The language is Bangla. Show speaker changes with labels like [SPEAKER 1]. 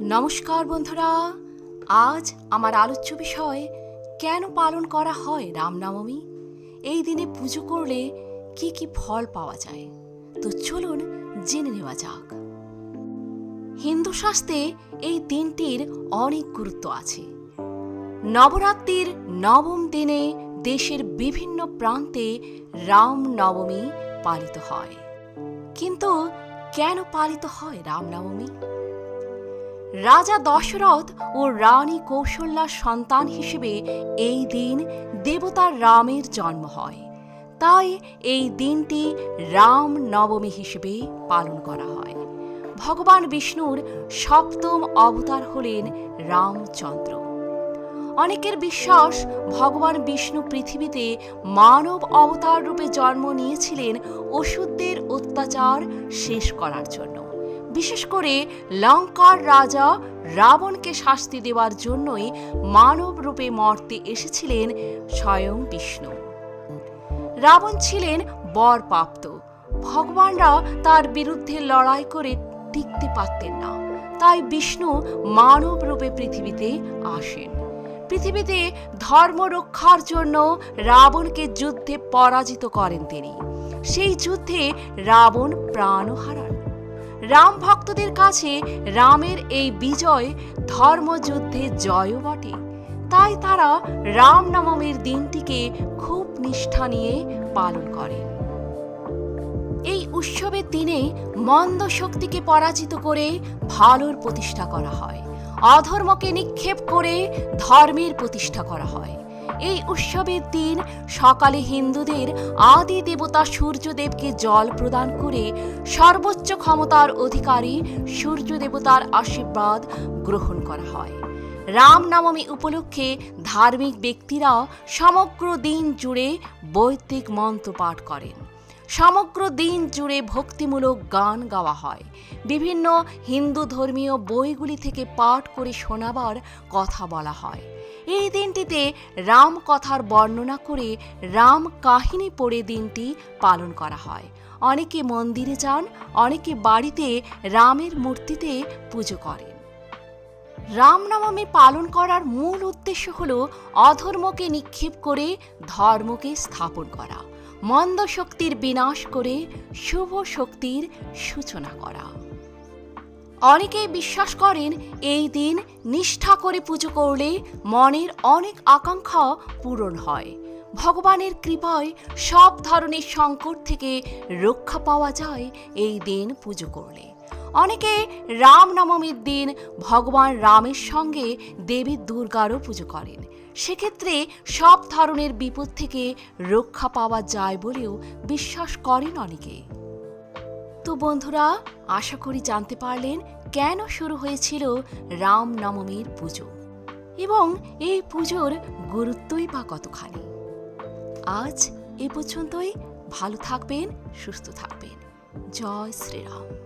[SPEAKER 1] নমস্কার বন্ধুরা। আজ আমার আলোচ্য বিষয়, কেন পালন করা হয় রামনবমী? এই দিনে পুজো করলে কি কি ফল পাওয়া যায়? তো চলুন জেনে নেওয়া যাক। হিন্দু শাস্ত্রে এই দিনটির অনেক গুরুত্ব আছে। নবরাত্রির নবম দিনে দেশের বিভিন্ন প্রান্তে রামনবমী পালিত হয়। কিন্তু কেন পালিত হয় রামনবমী? রাজা দশরথ ও রানী কৌশল্যার সন্তান হিসেবে এই দিন দেবতার রামের জন্ম হয়। তাই এই দিনটি রাম নবমী হিসেবে পালন করা হয়। ভগবান বিষ্ণুর সপ্তম অবতার হলেন রামচন্দ্র। অনেকের বিশ্বাস ভগবান বিষ্ণু পৃথিবীতে মানব অবতার রূপে জন্ম নিয়েছিলেন ওষুধদের অত্যাচার শেষ করার জন্য। বিশেষ করে লঙ্কার রাজা রাবণকে শাস্তি দেওয়ার জন্যই মানব রূপে মর্তে এসেছিলেন স্বয়ং বিষ্ণু। রাবণ ছিলেন বরপ্রাপ্ত। ভগবানরা তার বিরুদ্ধে লড়াই করে টিকতে পারতেন না। তাই বিষ্ণু মানব রূপে পৃথিবীতে আসেন। পৃথিবীতে ধর্ম রক্ষার জন্য রাবণকে যুদ্ধে পরাজিত করেন তিনি। সেই যুদ্ধে রাবণ প্রাণও হারান। রাম ভক্তদের কাছে রামের এই বিজয় ধর্মযুদ্ধে জয়ও বটে। তাই তারা রামনবমীর দিনটিকে খুব নিষ্ঠা নিয়ে পালন করেন এই উৎসবের দিনে মন্দ শক্তিকে পরাজিত করে ভালোর প্রতিষ্ঠা করা হয়। অধর্মকে নিক্ষেপ করে ধর্মের প্রতিষ্ঠা করা হয়। এই উৎসবের দিন সকালে হিন্দুদের আদি দেবতা সূর্যদেবকে জল প্রদান করে সর্বোচ্চ ক্ষমতার অধিকারী সূর্য দেবতার আশীর্বাদ গ্রহণ করা হয়। রামনবমী উপলক্ষে ধার্মিক ব্যক্তিরা সমগ্র দিন জুড়ে বৈদিক মন্ত্র পাঠ করেন। সমগ্র দিন জুড়ে ভক্তিমূলক গান গাওয়া হয়। বিভিন্ন হিন্দু ধর্মীয় বইগুলি থেকে পাঠ করে শোনাবার কথা বলা হয়। এই দিনটিতে রাম কথার বর্ণনা করে রাম কাহিনী পড়ে দিনটি পালন করা হয়। অনেকে মন্দিরে যান, অনেকে বাড়িতে রামের মূর্তিতে পুজো করেন। রামনবমী পালন করার মূল উদ্দেশ্য হল অধর্মকে নিক্ষেপ করে ধর্মকে স্থাপন করা। মন্দ শক্তির বিনাশ করে শুভ শক্তির সূচনা করা। অনেকেই বিশ্বাস করেন এই দিন নিষ্ঠা করে পুজো করলে মনের অনেক আকাঙ্ক্ষা পূরণ হয়। ভগবানের কৃপায় সব ধরনের সংকট থেকে রক্ষা পাওয়া যায় এই দিন পুজো করলে। অনেকে রামনবমীর দিন ভগবান রামের সঙ্গে দেবী দুর্গারও পুজো করেন। সেক্ষেত্রে সব ধরনের বিপদ থেকে রক্ষা পাওয়া যায় বলেও বিশ্বাস করেন অনেকে। তো বন্ধুরা, আশা করি জানতে পারলেন কেন শুরু হয়েছিল রামনবমীর পুজো। এবং এই পুজোর গুরুত্বই বা কতখানি। আজ এ পর্যন্তই। ভালো থাকবেন, সুস্থ থাকবেন। জয় শ্রীরাম।